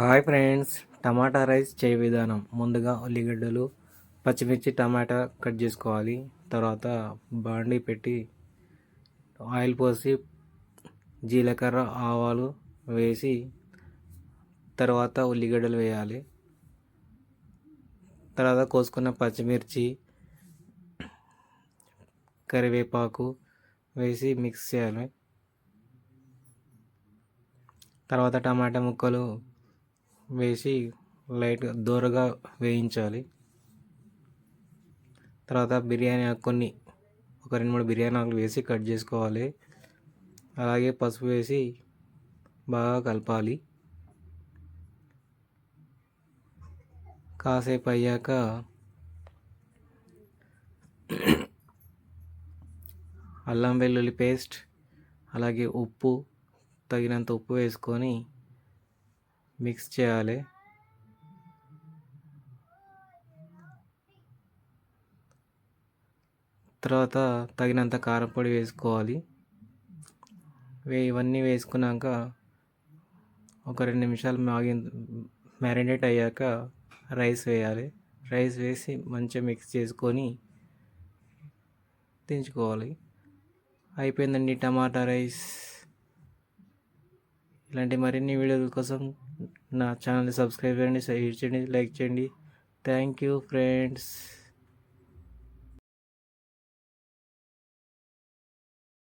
Hi friends టమాటా rice చేయ విధానం. ముందుగా ఉల్లిగడ్డలు పచ్చిమిర్చి టమాటా కట్ చేసుకోవాలి. తర్వాత బాండి పెట్టి ఆయిల్ పోసి జీలకర్ర ఆవాలు వేసి తర్వాత ఉల్లిగడ్డలు వేయాలి. తర్వాత కోసుకున్న పచ్చిమిర్చి కరివేపాకు వేసి మిక్స్ చేయాలి. తర్వాత టమాటా ముక్కలు వేసి లైట్గా దూరగా వేయించాలి. తర్వాత బిర్యానీ కొన్ని ఒక రెండు మూడు బిర్యానీ ఆకులు వేసి కట్ చేసుకోవాలి. అలాగే పసుపు వేసి బాగా కలపాలి. కాసేపు అయ్యాక అల్లం వెల్లుల్లి పేస్ట్ అలాగే ఉప్పు తగినంత ఉప్పు వేసుకొని మిక్స్ చేయాలి. తర్వాత తగినంత కారపొడి వేసుకోవాలి. వే ఇవన్నీ వేసుకున్నాక ఒక రెండు నిమిషాలు మాగి మ్యారినేట్ అయ్యాక రైస్ వేయాలి. రైస్ వేసి మంచిగా మిక్స్ చేసుకొని దించుకోవాలి. అయిపోయిందండి టమాటా రైస్. ఇలాంటి మరిన్ని వీడియోల కోసం నా ఛానల్ని సబ్స్క్రైబ్ చేయండి షేర్ చేయండి లైక్ చేయండి. Thank you friends.